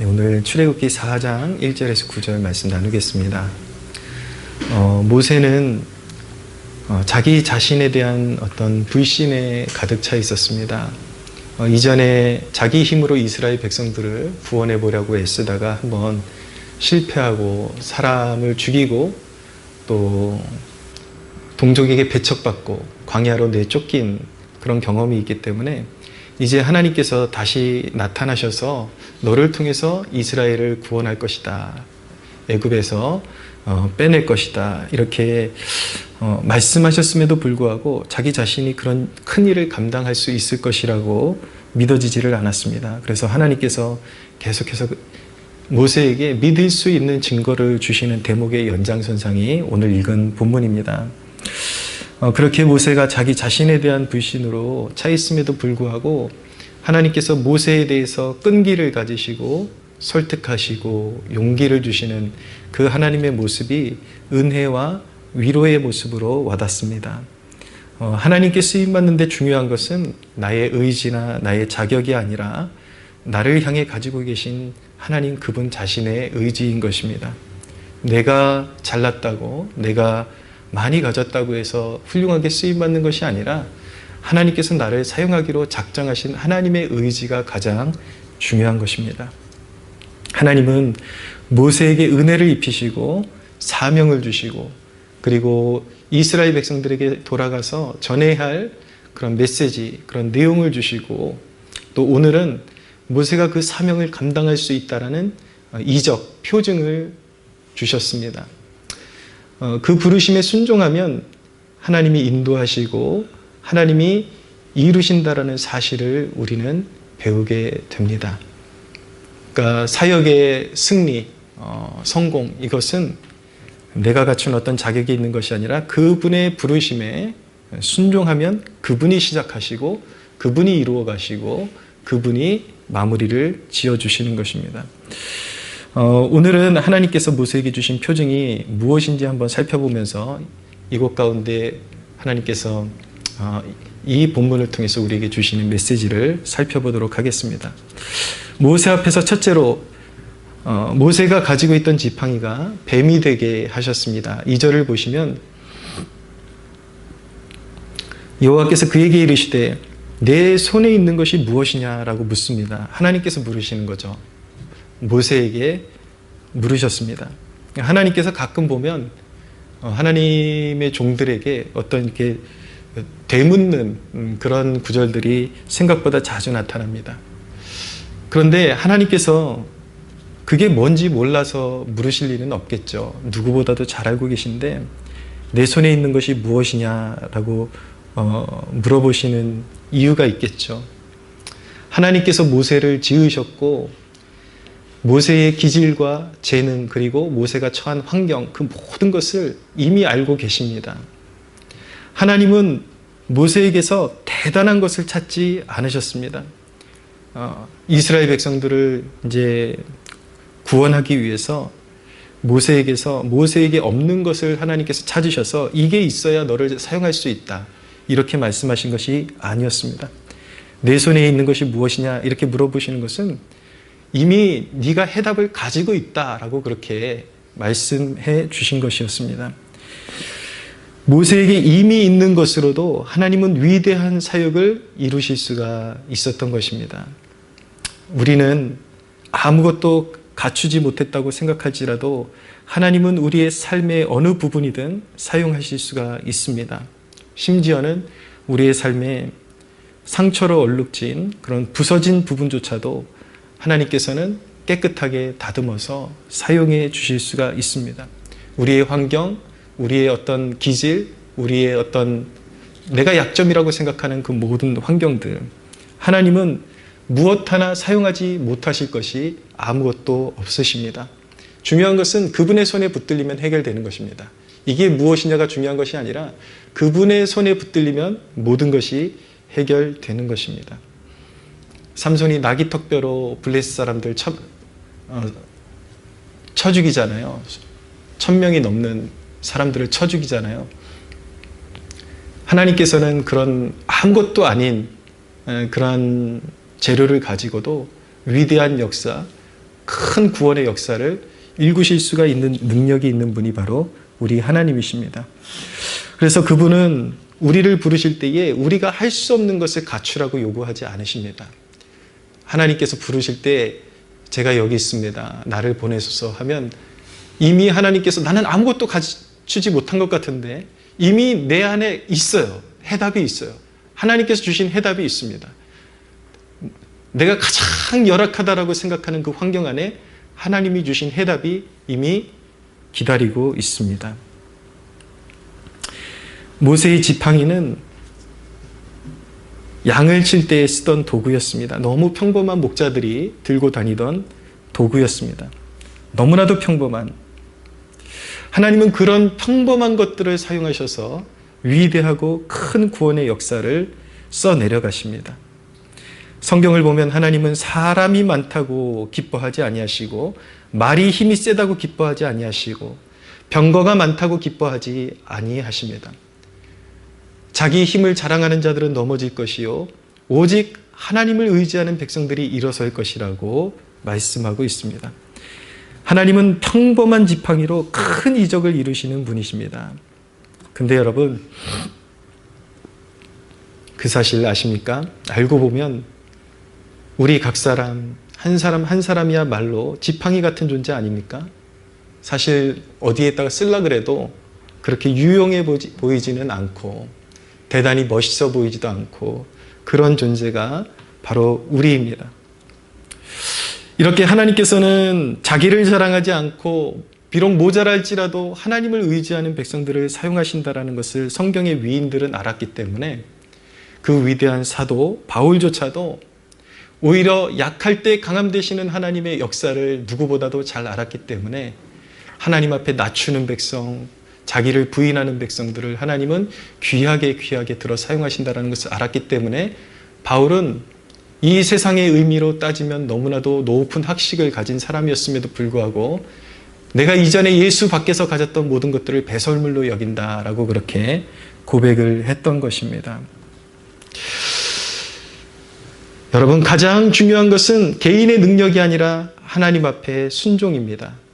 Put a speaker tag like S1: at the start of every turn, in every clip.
S1: 네, 오늘 출애굽기 4장 1절에서 9절 말씀 나누겠습니다. 어, 모세는 어, 자기 자신에 대한 어떤 불신에 가득 차 있었습니다. 어, 이전에 자기 힘으로 이스라엘 백성들을 구원해 보려고 애쓰다가 한번 실패하고 사람을 죽이고 또 동족에게 배척받고 광야로 내쫓긴 그런 경험이 있기 때문에 이제 하나님께서 다시 나타나셔서 너를 통해서 이스라엘을 구원할 것이다. 애굽에서 어, 빼낼 것이다. 이렇게 어, 말씀하셨음에도 불구하고 자기 자신이 그런 큰 일을 감당할 수 있을 것이라고 믿어지지를 않았습니다. 그래서 하나님께서 계속해서 그 모세에게 믿을 수 있는 증거를 주시는 대목의 연장선상이 오늘 읽은 본문입니다. 어, 그렇게 모세가 자기 자신에 대한 불신으로 차 있음에도 불구하고 하나님께서 모세에 대해서 끈기를 가지시고 설득하시고 용기를 주시는 그 하나님의 모습이 은혜와 위로의 모습으로 와닿습니다. 어, 하나님께 쓰임 받는데 중요한 것은 나의 의지나 나의 자격이 아니라 나를 향해 가지고 계신 하나님 그분 자신의 의지인 것입니다. 내가 잘났다고 내가 많이 가졌다고 해서 훌륭하게 쓰임받는 것이 아니라 하나님께서 나를 사용하기로 작정하신 하나님의 의지가 가장 중요한 것입니다. 하나님은 모세에게 은혜를 입히시고 사명을 주시고 그리고 이스라엘 백성들에게 돌아가서 전해야 할 그런 메시지, 그런 내용을 주시고 또 오늘은 모세가 그 사명을 감당할 수 있다라는 이적, 표징을 주셨습니다. 어, 그 부르심에 순종하면 하나님이 인도하시고 하나님이 이루신다라는 사실을 우리는 배우게 됩니다. 그러니까 사역의 승리, 어, 성공 이것은 내가 갖춘 어떤 자격이 있는 것이 아니라 그분의 부르심에 순종하면 그분이 시작하시고 그분이 이루어 가시고 그분이 마무리를 지어 주시는 것입니다. 어, 오늘은 하나님께서 모세에게 주신 표징이 무엇인지 한번 살펴보면서 이곳 가운데 하나님께서 어, 이 본문을 통해서 우리에게 주시는 메시지를 살펴보도록 하겠습니다. 모세 앞에서 첫째로 어, 모세가 가지고 있던 지팡이가 뱀이 되게 하셨습니다. 2절을 보시면 여호와께서 그에게 이르시되 내 손에 있는 것이 무엇이냐라고 묻습니다. 하나님께서 물으시는 거죠. 모세에게 물으셨습니다. 하나님께서 가끔 보면 어, 하나님의 종들에게 어떤 이렇게 되묻는 음, 그런 구절들이 생각보다 자주 나타납니다. 그런데 하나님께서 그게 뭔지 몰라서 물으실 일은 없겠죠. 누구보다도 잘 알고 계신데 내 손에 있는 것이 무엇이냐라고 어, 물어보시는 이유가 있겠죠. 하나님께서 모세를 지으셨고 모세의 기질과 재능 그리고 모세가 처한 환경 그 모든 것을 이미 알고 계십니다. 하나님은 모세에게서 대단한 것을 찾지 않으셨습니다. 어, 이스라엘 백성들을 이제 구원하기 위해서 모세에게서 모세에게 없는 것을 하나님께서 찾으셔서 이게 있어야 너를 사용할 수 있다. 이렇게 말씀하신 것이 아니었습니다. 내 손에 있는 것이 무엇이냐 이렇게 물어보시는 것은 이미 네가 해답을 가지고 있다라고 그렇게 말씀해 주신 것이었습니다. 모세에게 이미 있는 것으로도 하나님은 위대한 사역을 이루실 수가 있었던 것입니다. 우리는 아무것도 갖추지 못했다고 생각할지라도 하나님은 우리의 삶의 어느 부분이든 사용하실 수가 있습니다. 심지어는 우리의 삶에 상처로 얼룩진 그런 부서진 부분조차도 하나님께서는 깨끗하게 다듬어서 사용해 주실 수가 있습니다. 우리의 환경, 우리의 어떤 기질, 우리의 어떤 내가 약점이라고 생각하는 그 모든 환경들, 하나님은 무엇 하나 사용하지 못하실 것이 아무것도 없으십니다. 중요한 것은 그분의 손에 붙들리면 해결되는 것입니다. 이게 무엇이냐가 중요한 것이 아니라 그분의 손에 붙들리면 모든 것이 해결되는 것입니다. 삼손이 나귀 턱뼈로 블레스 사람들 쳐, 어, 쳐 죽이잖아요. 천 명이 넘는 사람들을 쳐 죽이잖아요. 하나님께서는 그런 아무것도 아닌 그런 재료를 가지고도 위대한 역사, 큰 구원의 역사를 일구실 수가 있는 능력이 있는 분이 바로 우리 하나님이십니다. 그래서 그분은 우리를 부르실 때에 우리가 할 수 없는 것을 갖추라고 요구하지 않으십니다. 하나님께서 부르실 때 제가 여기 있습니다. 나를 보내소서 하면 이미 하나님께서 나는 아무것도 갖추지 못한 것 같은데 이미 내 안에 있어요. 해답이 있어요. 하나님께서 주신 해답이 있습니다. 내가 가장 열악하다라고 생각하는 그 환경 안에 하나님이 주신 해답이 이미 기다리고 있습니다. 모세의 지팡이는 양을 칠 때 쓰던 도구였습니다. 너무 평범한 목자들이 들고 다니던 도구였습니다. 너무나도 평범한. 하나님은 그런 평범한 것들을 사용하셔서 위대하고 큰 구원의 역사를 써 내려가십니다. 성경을 보면 하나님은 사람이 많다고 기뻐하지 아니하시고 말이 힘이 세다고 기뻐하지 아니하시고 병거가 많다고 기뻐하지 아니하십니다. 자기 힘을 자랑하는 자들은 넘어질 것이요 오직 하나님을 의지하는 백성들이 일어설 것이라고 말씀하고 있습니다. 하나님은 평범한 지팡이로 큰 이적을 이루시는 분이십니다. 근데 여러분 그 사실 아십니까? 알고 보면 우리 각 사람 한 사람 한 사람이야말로 지팡이 같은 존재 아닙니까? 사실 어디에다가 쓸라 그래도 그렇게 유용해 보이지는 않고 대단히 멋있어 보이지도 않고 그런 존재가 바로 우리입니다. 이렇게 하나님께서는 자기를 자랑하지 않고 비록 모자랄지라도 하나님을 의지하는 백성들을 사용하신다라는 것을 성경의 위인들은 알았기 때문에 그 위대한 사도 바울조차도 오히려 약할 때 강함 되시는 하나님의 역사를 누구보다도 잘 알았기 때문에 하나님 앞에 낮추는 백성, 자기를 부인하는 백성들을 하나님은 귀하게 귀하게 들어 사용하신다는 것을 알았기 때문에 바울은 이 세상의 의미로 따지면 너무나도 높은 학식을 가진 사람이었음에도 불구하고 내가 이전에 예수 밖에서 가졌던 모든 것들을 배설물로 여긴다라고 그렇게 고백을 했던 것입니다. 여러분, 가장 중요한 것은 개인의 능력이 아니라 하나님 앞에 순종입니다.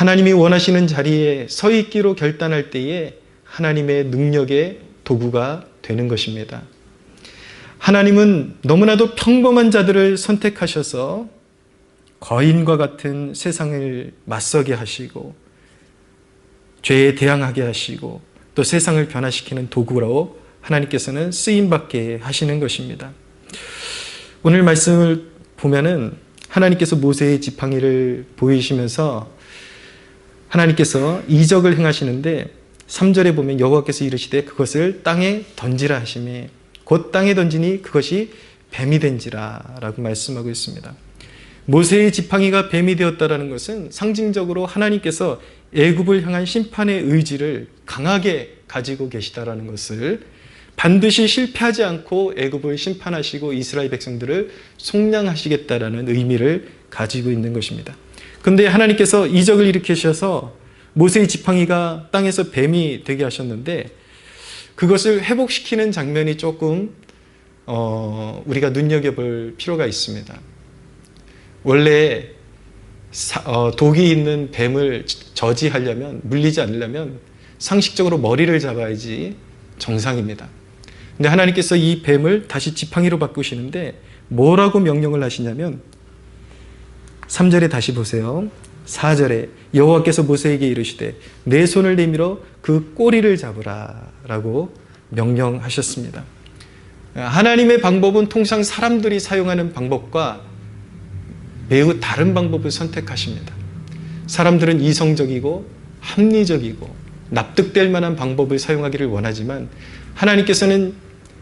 S1: 하나님이 원하시는 자리에 서 있기로 결단할 때에 하나님의 능력의 도구가 되는 것입니다. 하나님은 너무나도 평범한 자들을 선택하셔서 거인과 같은 세상을 맞서게 하시고 죄에 대항하게 하시고 또 세상을 변화시키는 도구로 하나님께서는 쓰임받게 하시는 것입니다. 오늘 말씀을 보면은 하나님께서 모세의 지팡이를 보이시면서 하나님께서 이적을 행하시는데 3절에 보면 여호와께서 이르시되 그것을 땅에 던지라 하심에 곧 땅에 던지니 그것이 뱀이 된지라 라고 말씀하고 있습니다. 모세의 지팡이가 뱀이 되었다라는 것은 상징적으로 하나님께서 애굽을 향한 심판의 의지를 강하게 가지고 계시다라는 것을 반드시 실패하지 않고 애굽을 심판하시고 이스라엘 백성들을 속량하시겠다라는 의미를 가지고 있는 것입니다. 근데 하나님께서 이적을 일으키셔서 모세의 지팡이가 땅에서 뱀이 되게 하셨는데 그것을 회복시키는 장면이 조금 어, 우리가 눈여겨볼 필요가 있습니다. 원래 사, 어, 독이 있는 뱀을 저지하려면 물리지 않으려면 상식적으로 머리를 잡아야지 정상입니다. 근데 하나님께서 이 뱀을 다시 지팡이로 바꾸시는데 뭐라고 명령을 하시냐면 3절에 다시 보세요. 4절에 여호와께서 모세에게 이르시되 내 손을 내밀어 그 꼬리를 잡으라라고 명령하셨습니다. 하나님의 방법은 통상 사람들이 사용하는 방법과 매우 다른 방법을 선택하십니다. 사람들은 이성적이고 합리적이고 납득될 만한 방법을 사용하기를 원하지만 하나님께서는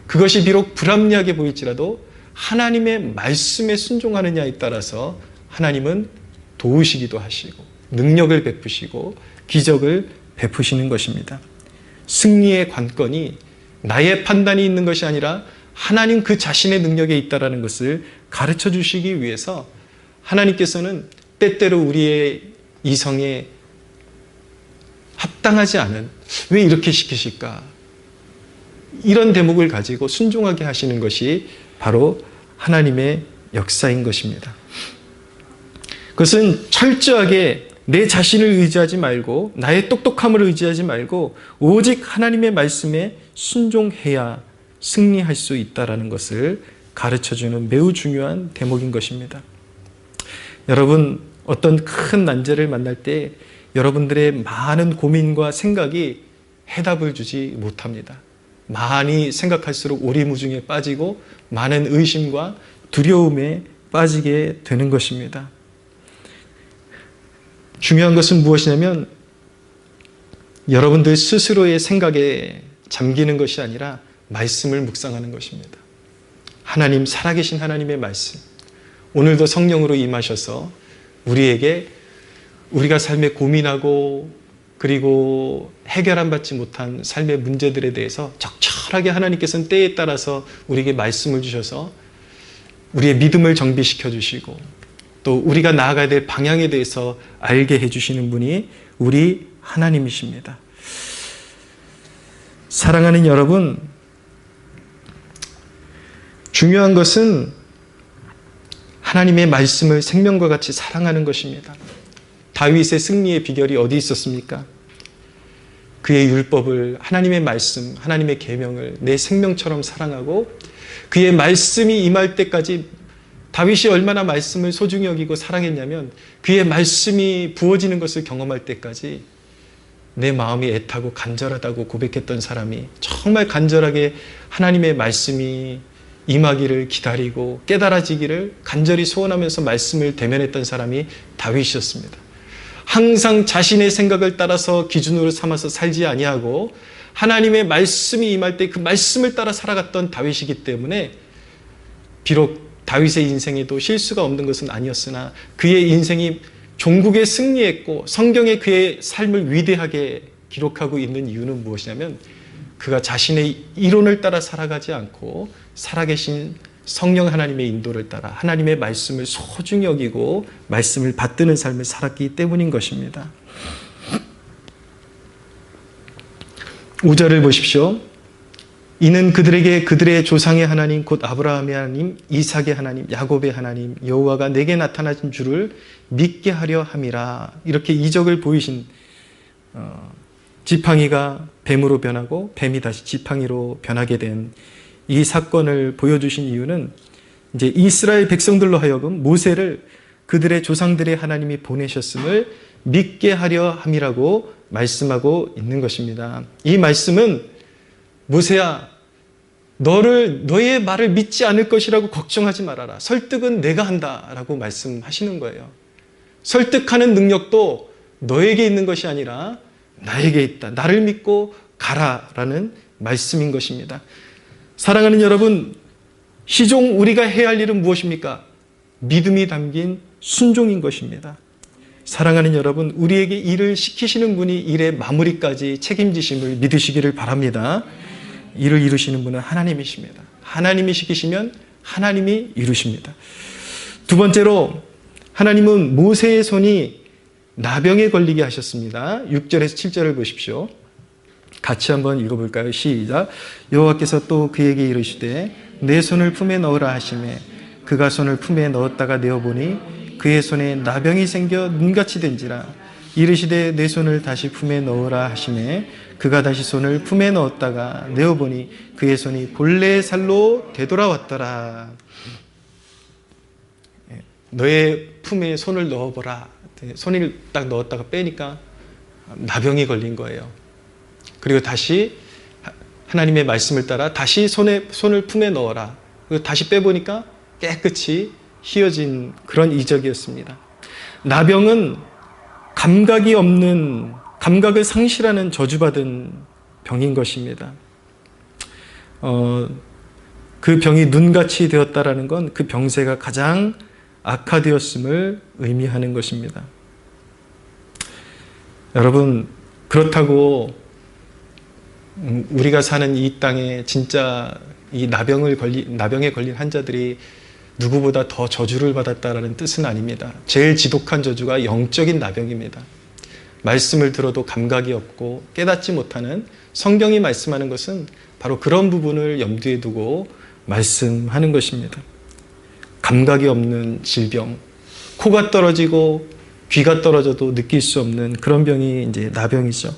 S1: 그것이 비록 불합리하게 보일지라도 하나님의 말씀에 순종하느냐에 따라서 하나님은 도우시기도 하시고 능력을 베푸시고 기적을 베푸시는 것입니다. 승리의 관건이 나의 판단이 있는 것이 아니라 하나님 그 자신의 능력에 있다라는 것을 가르쳐 주시기 위해서 하나님께서는 때때로 우리의 이성에 합당하지 않은 왜 이렇게 시키실까? 이런 대목을 가지고 순종하게 하시는 것이 바로 하나님의 역사인 것입니다. 그것은 철저하게 내 자신을 의지하지 말고 나의 똑똑함을 의지하지 말고 오직 하나님의 말씀에 순종해야 승리할 수 있다라는 것을 가르쳐 주는 매우 중요한 대목인 것입니다. 여러분 어떤 큰 난제를 만날 때 여러분들의 많은 고민과 생각이 해답을 주지 못합니다. 많이 생각할수록 오리무중에 빠지고 많은 의심과 두려움에 빠지게 되는 것입니다. 중요한 것은 무엇이냐면 여러분들 스스로의 생각에 잠기는 것이 아니라 말씀을 묵상하는 것입니다. 하나님, 살아계신 하나님의 말씀. 오늘도 성령으로 임하셔서 우리에게 우리가 삶에 고민하고 그리고 해결안 받지 못한 삶의 문제들에 대해서 적절하게 하나님께서는 때에 따라서 우리에게 말씀을 주셔서 우리의 믿음을 정비시켜 주시고 또 우리가 나아가야 될 방향에 대해서 알게 해주시는 분이 우리 하나님이십니다. 사랑하는 여러분, 중요한 것은 하나님의 말씀을 생명과 같이 사랑하는 것입니다. 다윗의 승리의 비결이 어디 있었습니까? 그의 율법을 하나님의 말씀, 하나님의 계명을 내 생명처럼 사랑하고 그의 말씀이 임할 때까지 다윗이 얼마나 말씀을 소중히 여기고 사랑했냐면 그의 말씀이 부어지는 것을 경험할 때까지 내 마음이 애타고 간절하다고 고백했던 사람이 정말 간절하게 하나님의 말씀이 임하기를 기다리고 깨달아지기를 간절히 소원하면서 말씀을 대면했던 사람이 다윗이었습니다. 항상 자신의 생각을 따라서 기준으로 삼아서 살지 아니하고 하나님의 말씀이 임할 때 그 말씀을 따라 살아갔던 다윗이기 때문에 비록 다윗의 인생에도 실수가 없는 것은 아니었으나 그의 인생이 종국에 승리했고 성경에 그의 삶을 위대하게 기록하고 있는 이유는 무엇이냐면 그가 자신의 이론을 따라 살아가지 않고 살아계신 성령 하나님의 인도를 따라 하나님의 말씀을 소중히 여기고 말씀을 받드는 삶을 살았기 때문인 것입니다. 5절을 보십시오. 이는 그들에게 그들의 조상의 하나님 곧 아브라함의 하나님, 이삭의 하나님, 야곱의 하나님 여호와가 내게 나타나신 줄을 믿게 하려 함이라. 이렇게 이적을 보이신 어, 지팡이가 뱀으로 변하고 뱀이 다시 지팡이로 변하게 된 이 사건을 보여주신 이유는 이제 이스라엘 백성들로 하여금 모세를 그들의 조상들의 하나님이 보내셨음을 믿게 하려 함이라고 말씀하고 있는 것입니다. 이 말씀은 모세야, 너를 너의 말을 믿지 않을 것이라고 걱정하지 말아라. 설득은 내가 한다 라고 말씀하시는 거예요. 설득하는 능력도 너에게 있는 것이 아니라 나에게 있다. 나를 믿고 가라 라는 말씀인 것입니다. 사랑하는 여러분, 시종 우리가 해야 할 일은 무엇입니까? 믿음이 담긴 순종인 것입니다. 사랑하는 여러분, 우리에게 일을 시키시는 분이 일의 마무리까지 책임지심을 믿으시기를 바랍니다. 일을 이루시는 분은 하나님이십니다. 하나님이 시키시면 하나님이 이루십니다. 두 번째로 하나님은 모세의 손이 나병에 걸리게 하셨습니다. 6절에서 7절을 보십시오. 같이 한번 읽어볼까요? 시작. 여호와께서 또 그에게 이르시되 내 손을 품에 넣으라 하심에 그가 손을 품에 넣었다가 내어보니 그의 손에 나병이 생겨 눈같이 된지라 이르시되 내 손을 다시 품에 넣으라 하심에 그가 다시 손을 품에 넣었다가 내어보니 그의 손이 본래의 살로 되돌아왔더라. 예, 너의 품에 손을 넣어보라. 손을 딱 넣었다가 빼니까 나병이 걸린 거예요. 그리고 다시 하나님의 말씀을 따라 다시 손에 손을 품에 넣어라. 그리고 다시 빼보니까 깨끗이 휘어진 그런 이적이었습니다. 나병은 감각이 없는 감각을 상실하는 저주받은 병인 것입니다. 어, 그 병이 눈같이 되었다라는 건 그 병세가 가장 악화되었음을 의미하는 것입니다. 여러분 그렇다고 음, 우리가 사는 이 땅에 진짜 이 나병을 걸리 나병에 걸린 환자들이 누구보다 더 저주를 받았다라는 뜻은 아닙니다. 제일 지독한 저주가 영적인 나병입니다. 말씀을 들어도 감각이 없고 깨닫지 못하는 성경이 말씀하는 것은 바로 그런 부분을 염두에 두고 말씀하는 것입니다. 감각이 없는 질병, 코가 떨어지고 귀가 떨어져도 느낄 수 없는 그런 병이 이제 나병이죠.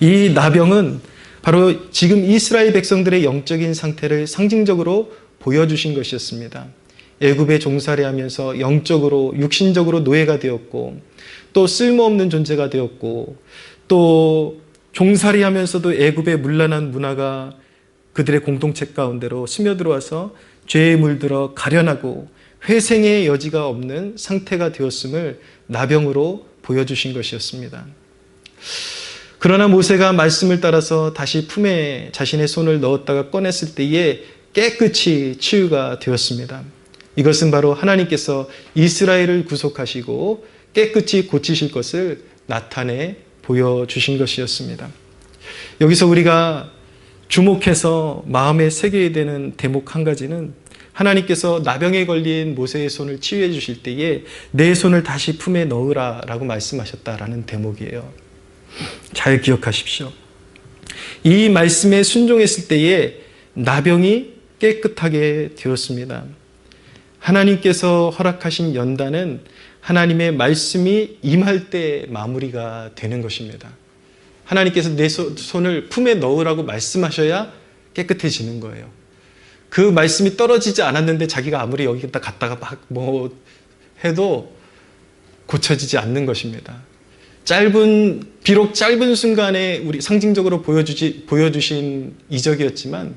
S1: 이 나병은 바로 지금 이스라엘 백성들의 영적인 상태를 상징적으로 보여주신 것이었습니다. 애굽에 종살이 하면서 영적으로 육신적으로 노예가 되었고 또 쓸모없는 존재가 되었고 또 종살이 하면서도 애굽의 문란한 문화가 그들의 공동체 가운데로 스며들어와서 죄에 물들어 가련하고 회생의 여지가 없는 상태가 되었음을 나병으로 보여주신 것이었습니다. 그러나 모세가 말씀을 따라서 다시 품에 자신의 손을 넣었다가 꺼냈을 때에 깨끗이 치유가 되었습니다. 이것은 바로 하나님께서 이스라엘을 구속하시고 깨끗이 고치실 것을 나타내 보여주신 것이었습니다. 여기서 우리가 주목해서 마음에 새겨야 되는 대목 한 가지는 하나님께서 나병에 걸린 모세의 손을 치유해 주실 때에 내 손을 다시 품에 넣으라 라고 말씀하셨다라는 대목이에요. 잘 기억하십시오. 이 말씀에 순종했을 때에 나병이 깨끗하게 되었습니다. 하나님께서 허락하신 연단은 하나님의 말씀이 임할 때 마무리가 되는 것입니다. 하나님께서 내 손을 품에 넣으라고 말씀하셔야 깨끗해지는 거예요. 그 말씀이 떨어지지 않았는데 자기가 아무리 여기다 갔다가 막 뭐 해도 고쳐지지 않는 것입니다. 짧은 비록 짧은 순간에 우리 상징적으로 보여주지 보여주신 이적이었지만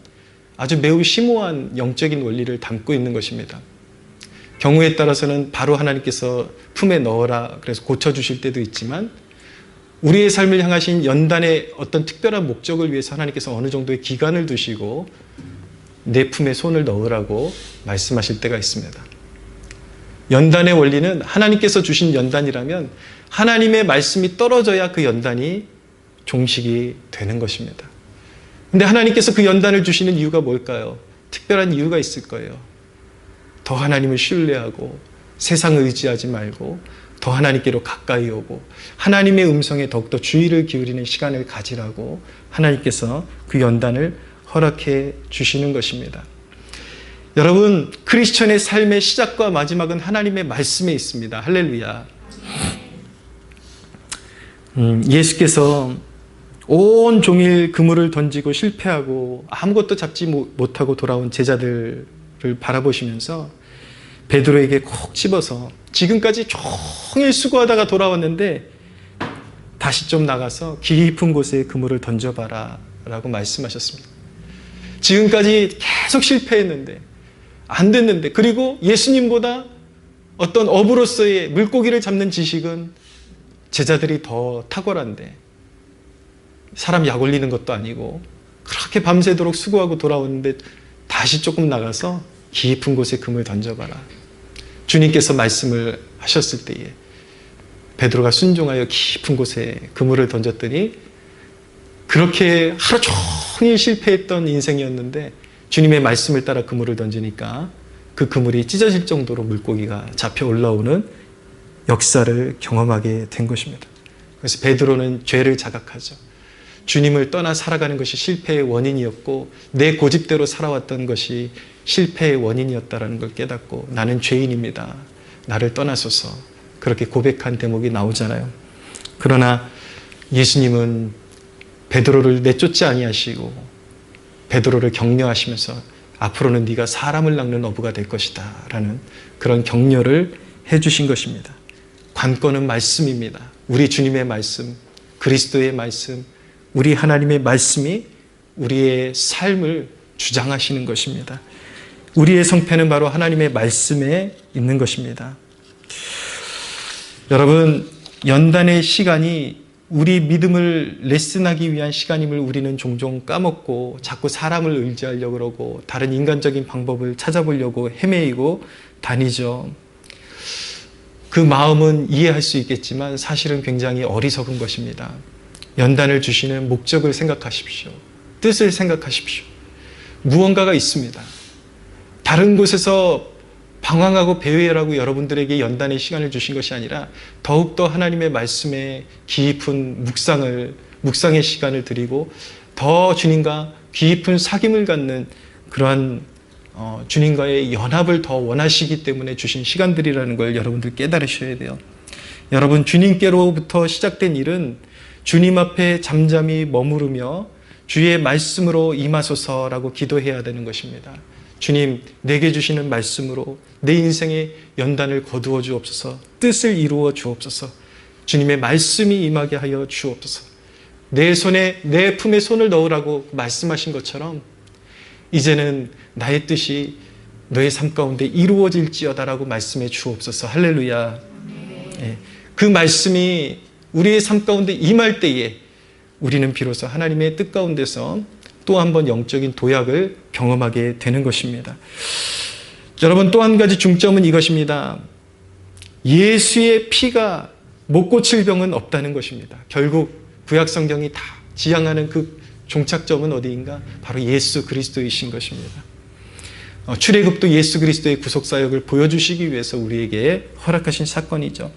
S1: 아주 매우 심오한 영적인 원리를 담고 있는 것입니다. 경우에 따라서는 바로 하나님께서 품에 넣어라 그래서 고쳐 주실 때도 있지만 우리의 삶을 향하신 연단의 어떤 특별한 목적을 위해서 하나님께서 어느 정도의 기간을 두시고 내 품에 손을 넣으라고 말씀하실 때가 있습니다. 연단의 원리는 하나님께서 주신 연단이라면 하나님의 말씀이 떨어져야 그 연단이 종식이 되는 것입니다. 근데 하나님께서 그 연단을 주시는 이유가 뭘까요? 특별한 이유가 있을 거예요. 더 하나님을 신뢰하고 세상을 의지하지 말고 더 하나님께로 가까이 오고 하나님의 음성에 더욱더 주의를 기울이는 시간을 가지라고 하나님께서 그 연단을 허락해 주시는 것입니다. 여러분, 크리스천의 삶의 시작과 마지막은 하나님의 말씀에 있습니다. 할렐루야. 음, 예수께서 온 종일 그물을 던지고 실패하고 아무것도 잡지 못하고 돌아온 제자들 을 바라보시면서 베드로에게 콕 집어서 지금까지 종일 수고하다가 돌아왔는데 다시 좀 나가서 깊은 곳에 그물을 던져봐라 라고 말씀하셨습니다. 지금까지 계속 실패했는데 안 됐는데 그리고 예수님보다 어떤 어부로서의 물고기를 잡는 지식은 제자들이 더 탁월한데 사람 약 올리는 것도 아니고 그렇게 밤새도록 수고하고 돌아오는데 다시 조금 나가서 깊은 곳에 금을 던져봐라. 주님께서 말씀을 하셨을 때에 베드로가 순종하여 깊은 곳에 그물을 던졌더니 그렇게 하루 종일 실패했던 인생이었는데 주님의 말씀을 따라 그물을 던지니까 그 그물이 찢어질 정도로 물고기가 잡혀 올라오는 역사를 경험하게 된 것입니다. 그래서 베드로는 죄를 자각하죠. 주님을 떠나 살아가는 것이 실패의 원인이었고 내 고집대로 살아왔던 것이 실패의 원인이었다라는 걸 깨닫고 나는 죄인입니다. 나를 떠나소서 그렇게 고백한 대목이 나오잖아요. 그러나 예수님은 베드로를 내쫓지 아니하시고 베드로를 격려하시면서 앞으로는 네가 사람을 낚는 어부가 될 것이다 라는 그런 격려를 해 주신 것입니다. 관건은 말씀입니다. 우리 주님의 말씀, 그리스도의 말씀, 우리 하나님의 말씀이 우리의 삶을 주장하시는 것입니다. 우리의 성패는 바로 하나님의 말씀에 있는 것입니다. 여러분, 연단의 시간이 우리 믿음을 레슨하기 위한 시간임을 우리는 종종 까먹고 자꾸 사람을 의지하려고 그러고 다른 인간적인 방법을 찾아보려고 헤매이고 다니죠. 그 마음은 이해할 수 있겠지만 사실은 굉장히 어리석은 것입니다. 연단을 주시는 목적을 생각하십시오. 뜻을 생각하십시오. 무언가가 있습니다. 다른 곳에서 방황하고 배회라고 여러분들에게 연단의 시간을 주신 것이 아니라 더욱더 하나님의 말씀에 깊은 묵상을, 묵상의 시간을 드리고 더 주님과 깊은 사귐을 갖는 그러한 어, 주님과의 연합을 더 원하시기 때문에 주신 시간들이라는 걸 여러분들 깨달으셔야 돼요. 여러분 주님께로부터 시작된 일은 주님 앞에 잠잠히 머무르며 주의 말씀으로 임하소서라고 기도해야 되는 것입니다. 주님, 내게 주시는 말씀으로 내 인생의 연단을 거두어 주옵소서, 뜻을 이루어 주옵소서, 주님의 말씀이 임하게 하여 주옵소서, 내 손에, 내 품에 손을 넣으라고 말씀하신 것처럼, 이제는 나의 뜻이 너의 삶 가운데 이루어질지어다라고 말씀해 주옵소서, 할렐루야. 예, 그 말씀이 우리의 삶 가운데 임할 때에 우리는 비로소 하나님의 뜻 가운데서 또 한 번 영적인 도약을 경험하게 되는 것입니다. 여러분 또 한 가지 중점은 이것입니다. 예수의 피가 못 고칠 병은 없다는 것입니다. 결국 구약 성경이 다 지향하는 그 종착점은 어디인가? 바로 예수 그리스도이신 것입니다. 어, 출애굽도 예수 그리스도의 구속 사역을 보여주시기 위해서 우리에게 허락하신 사건이죠.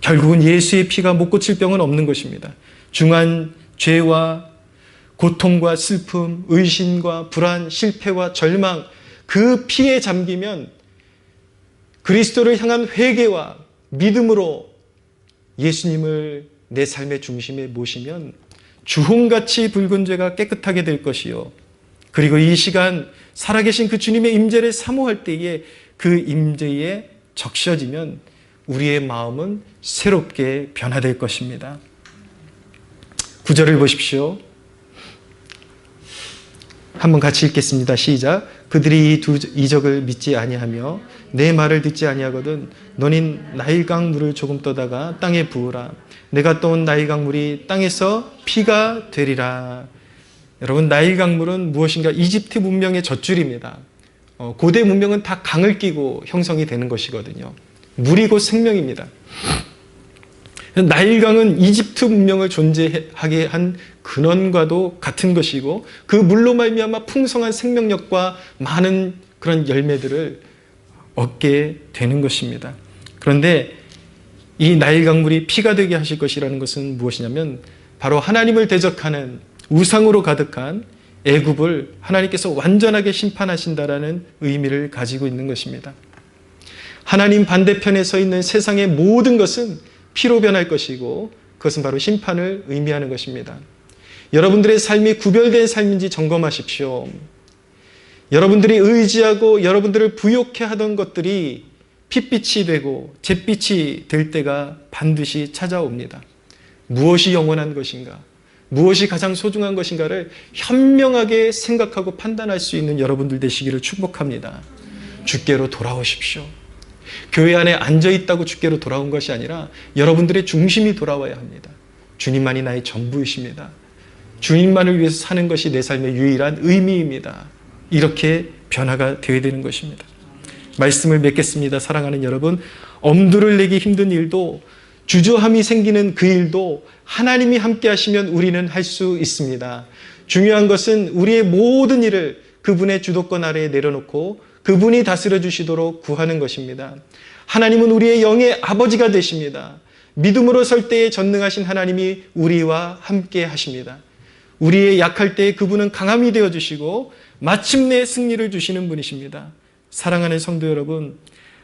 S1: 결국은 예수의 피가 못 고칠 병은 없는 것입니다. 중한 죄와 고통과 슬픔, 의심과 불안, 실패와 절망, 그 피에 잠기면 그리스도를 향한 회개와 믿음으로 예수님을 내 삶의 중심에 모시면 주홍같이 붉은 죄가 깨끗하게 될 것이요. 그리고 이 시간 살아계신 그 주님의 임재를 사모할 때에 그 임재에 적셔지면 우리의 마음은 새롭게 변화될 것입니다. 구절을 보십시오. 한번 같이 읽겠습니다. 시작. 그들이 이두 이적을 믿지 아니하며 내 말을 듣지 아니하거든 너는 나일 강 물을 조금 떠다가 땅에 부으라. 내가 떠온 나일 강 물이 땅에서 피가 되리라. 여러분 나일 강 물은 무엇인가 이집트 문명의 젖줄입니다. 어, 고대 문명은 다 강을 끼고 형성이 되는 것이거든요. 물이 곧 생명입니다. 나일강은 이집트 문명을 존재하게 한 근원과도 같은 것이고 그 물로 말미암아 풍성한 생명력과 많은 그런 열매들을 얻게 되는 것입니다. 그런데 이 나일강 물이 피가 되게 하실 것이라는 것은 무엇이냐면 바로 하나님을 대적하는 우상으로 가득한 애굽을 하나님께서 완전하게 심판하신다라는 의미를 가지고 있는 것입니다. 하나님 반대편에 서 있는 세상의 모든 것은 피로 변할 것이고 그것은 바로 심판을 의미하는 것입니다. 여러분들의 삶이 구별된 삶인지 점검하십시오. 여러분들이 의지하고 여러분들을 부욕해 하던 것들이 핏빛이 되고 잿빛이 될 때가 반드시 찾아옵니다. 무엇이 영원한 것인가? 무엇이 가장 소중한 것인가를 현명하게 생각하고 판단할 수 있는 여러분들 되시기를 축복합니다. 주께로 돌아오십시오. 교회 안에 앉아 있다고 주께로 돌아온 것이 아니라 여러분들의 중심이 돌아와야 합니다. 주님만이 나의 전부이십니다. 주님만을 위해서 사는 것이 내 삶의 유일한 의미입니다. 이렇게 변화가 되어야 되는 것입니다. 말씀을 맺겠습니다. 사랑하는 여러분, 엄두를 내기 힘든 일도 주저함이 생기는 그 일도 하나님이 함께 하시면 우리는 할 수 있습니다. 중요한 것은 우리의 모든 일을 그분의 주도권 아래에 내려놓고 그분이 다스려 주시도록 구하는 것입니다. 하나님은 우리의 영의 아버지가 되십니다. 믿음으로 설 때에 전능하신 하나님이 우리와 함께 하십니다. 우리의 약할 때에 그분은 강함이 되어 주시고 마침내 승리를 주시는 분이십니다. 사랑하는 성도 여러분,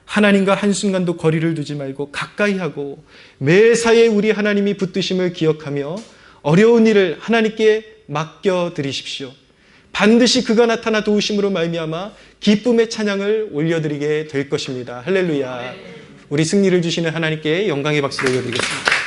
S1: 하나님과 한순간도 거리를 두지 말고 가까이 하고 매사에 우리 하나님이 붙드심을 기억하며 어려운 일을 하나님께 맡겨 드리십시오. 반드시 그가 나타나 도우심으로 말미암아 기쁨의 찬양을 올려드리게 될 것입니다. 할렐루야. 우리 승리를 주시는 하나님께 영광의 박수를 올려드리겠습니다.